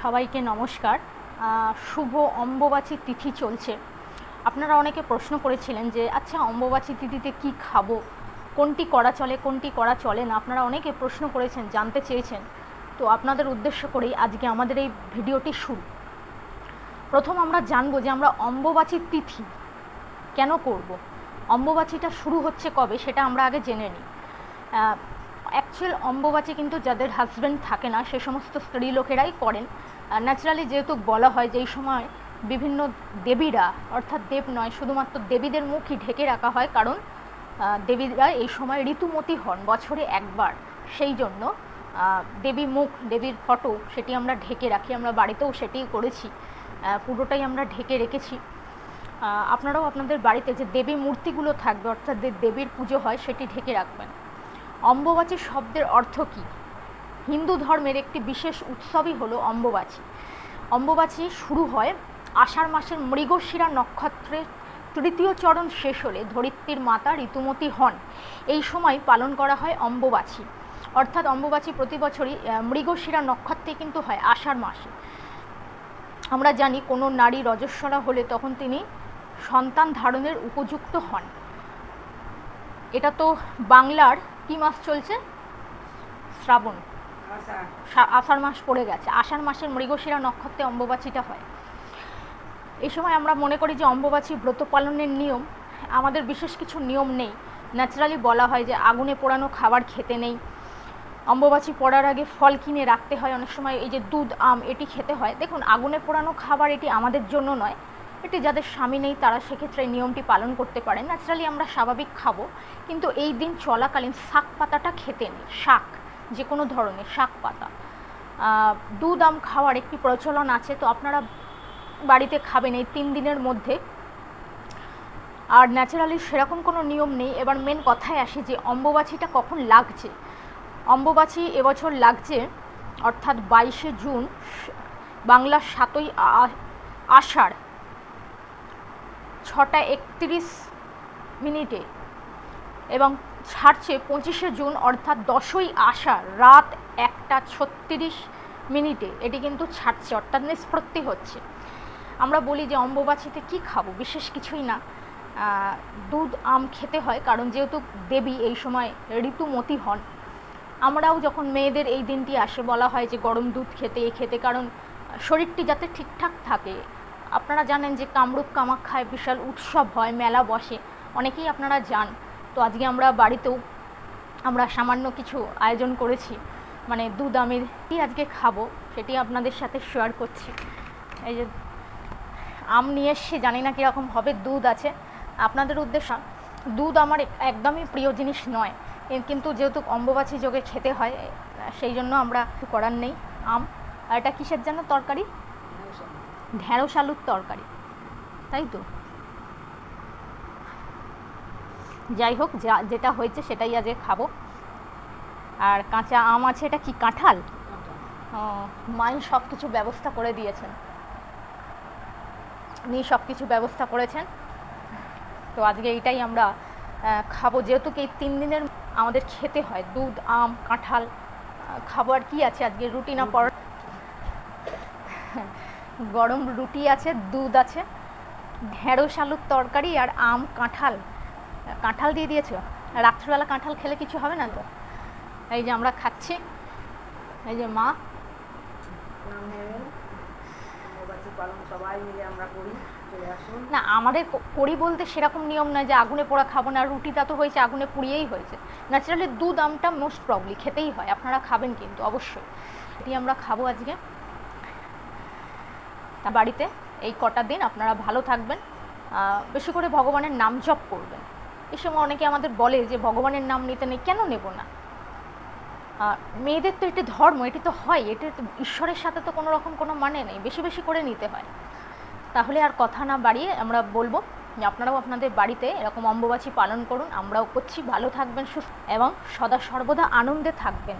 সবাইকে নমস্কার। শুভ অম্বুবাচী তিথি চলছে। আপনারা অনেকে প্রশ্ন করেছিলেন যে আচ্ছা অম্ববাচী তিথিতে কি খাব? কোনটি করা চলে, কোনটি করা চলে না? আপনারা অনেকে প্রশ্ন করেছেন, জানতে চেয়েছেন। তো আপনাদের উদ্দেশ্য করেই আজকে আমাদের এই ভিডিওটি শুরু। প্রথম আমরা জানব যে, আমরা অম্বুবাচী তিথি কেন করব? অম্ববাচীটা শুরু হচ্ছে কবে? সেটা আমরা আগে জেনে নিই। অ্যাকচুয়াল অম্বুবাচী কিন্তু যাদের হাজব্যান্ড থাকে না, সে সমস্ত স্ত্রী লোকেরাই করেন। ন্যাচারালি যেহেতু বলা হয় যে এই সময় বিভিন্ন দেবীরা, অর্থাৎ দেব নয়, শুধুমাত্র দেবীদের মুখই ঢেকে রাখা হয়, কারণ দেবীরা এই সময় ঋতুমতি হন বছরে একবার। সেই জন্য দেবী মুখ, দেবীর ফটো সেটি আমরা ঢেকে রাখি, আমরা বাড়িতেও সেটি করেছি পুরোটাই আমরা ঢেকে রেখেছি। আপনারাও আপনাদের বাড়িতে যে দেবী মূর্তিগুলো থাকবে, অর্থাৎ যে দেবীর পুজো হয়, সেটি ঢেকে রাখবেন। অম্বুবাচী শব্দের অর্থ কী? হিন্দু ধর্মের একটি বিশেষ উৎসবই হলো অম্বুবাচী। অম্বুবাচী শুরু হয় আষাঢ় মাসের মৃগশিরা নক্ষত্রের তৃতীয় চরণ শেষ হলে ধরিত্রীর মাতা ঋতুমতী হন। এই সময় পালন করা হয় অম্বুবাচী। অর্থাৎ অম্বুবাচী প্রতি বছরই মৃগশিরা নক্ষত্রে কিন্তু হয় আষাঢ় মাসে। আমরা জানি কোনো নারী রজস্বলা হলে তখন তিনি সন্তান ধারণের উপযুক্ত হন। এটা তো বাংলার কি মাস চলছে? শ্রাবণ। আষাঢ় মাস পড়ে গেছে। আষাঢ় মাসের মৃগশিরা নক্ষত্রে অম্বুবাচীটা হয়। এই সময় আমরা মনে করি যে অম্বুবাচী ব্রত পালনের নিয়ম, আমাদের বিশেষ কিছু নিয়ম নেই। ন্যাচারালি বলা হয় যে আগুনে পোড়ানো খাবার খেতে নেই। অম্বুবাচী পড়ার আগে ফল কিনে রাখতে হয়। অনেক সময় এই যে দুধ, আম, এটি খেতে হয়। দেখুন, আগুনে পোড়ানো খাবার এটি আমাদের জন্য নয়। এটি যাদের স্বামী নেই, তারা সেক্ষেত্রে নিয়মটি পালন করতে পারেন। ন্যাচারালি আমরা স্বাভাবিক খাব, কিন্তু এই দিন চলাকালীন শাক পাতাটা খেতে নেই। শাক যে কোনো ধরনের শাক পাতা। দুধ, আম খাওয়ার একটি প্রচলন আছে, তো আপনারা বাড়িতে খাবেন এই তিন দিনের মধ্যে। আর ন্যাচারালি সেরকম কোনো নিয়ম নেই। এবার মেন কথায় আসি যে অম্বুবাচীটা কখন লাগছে? অম্বুবাচী এবছর লাগছে, অর্থাৎ বাইশে জুন বাংলার সাতই আষাঢ়। ছটা একত্রিশ মিনিটে এবং ছাড়ছে পঁচিশে জুন, অর্থাৎ দশই আষাঢ়, রাত একটা ছত্রিশ মিনিটে। এটি কিন্তু ছাড়ছে, অর্থাৎ নিষ্পত্তি হচ্ছে। আমরা বলি যে অম্বুবাচীতে কি খাব? বিশেষ কিছুই না। দুধ, আম খেতে হয়, কারণ যেহেতু দেবী এই সময় ঋতুমতী হন, আমরাও যখন মেয়েদের এই দিনটি আসে, বলা হয় যে গরম দুধ খেতে, এ খেতে, কারণ শরীরটি যাতে ঠিকঠাক থাকে আপনারা জানেন যে কামরূপ কামাখ্যায় বিশাল উৎসব হয়, মেলা বসে। অনেকেই আপনারা যান। তো আজকে আমরা বাড়িতেও আমরা সামান্য কিছু আয়োজন করেছি। মানে দুধ আমের কি আজকে খাব সেটি আপনাদের সাথে শেয়ার করছি। এই যে আম নিয়ে এসছি, জানি না কীরকম হবে, দুধ আছে। আপনাদের উদ্দেশ্য, দুধ আমার একদমই প্রিয় জিনিস নয়। কিন্তু যেহেতু অম্বুবাচী যোগে খেতে হয়, সেই জন্য আমরা করার নেই। আম, আর এটা কিসের জন্য তরকারি? ঢেঁড়স আলুর তরকারি। তাই তো? যাই হোক যা যেটা হয়েছে সেটাই আজকে খাব। আর কাঁচা আম আছে এটা কি কাঁঠাল? মাই সব কিছু ব্যবস্থা করে দিয়েছেন। উনি সব কিছু ব্যবস্থা করেছেন। তো আজকে এইটাই আমরা খাব। যেহেতু কি এই তিন দিনের আমাদের খেতে হয় দুধ আম কাঁঠাল আহ, খাব। আর কি আছে আজকে? রুটি না পর গরম রুটি আছে, দুধ আছে, ঢেঁড়স আলুর তরকারি আর আম কাঁঠাল। কাঁঠাল দিয়ে দিয়েছ রাত্রিবেলা কাঁঠাল খেলে কিছু হবে না তো? এই যে আমরা খাচ্ছি। এই যে মা। না, আমাদের করি বলতে সেরকম নিয়ম নয় যে আগুনে পোড়া খাব না রুটিটা তো হয়েছে, আগুনে পুড়িয়েই হয়েছে। ন্যাচারালি দুধ আমটা মোস্ট প্রবলি খেতেই হয়, আপনারা খাবেন কিন্তু, অবশ্যই। এটি আমরা খাব আজকে। তা বাড়িতে। এই কটা দিন আপনারা ভালো থাকবেন। বেশি করে ভগবানের নাম জপ করবেন। এই সময় অনেকে আমাদের বলে যে, ভগবানের নাম নিতে নেই, কেন নেব না? মেয়েদের তো এটি ধর্ম, এটি তো হয়। এটি ঈশ্বরের সাথে তো কোনো রকম কোনো মানে নেই। বেশি বেশি করে নিতে হয়। তাহলে আর কথা না বাড়িয়ে আমরা বলব যে, আপনারাও আপনাদের বাড়িতে এরকম অম্বুবাচী পালন করুন। আমরাও করছি। ভালো থাকবেন, সুস্থ এবং সদা সর্বদা আনন্দে থাকবেন।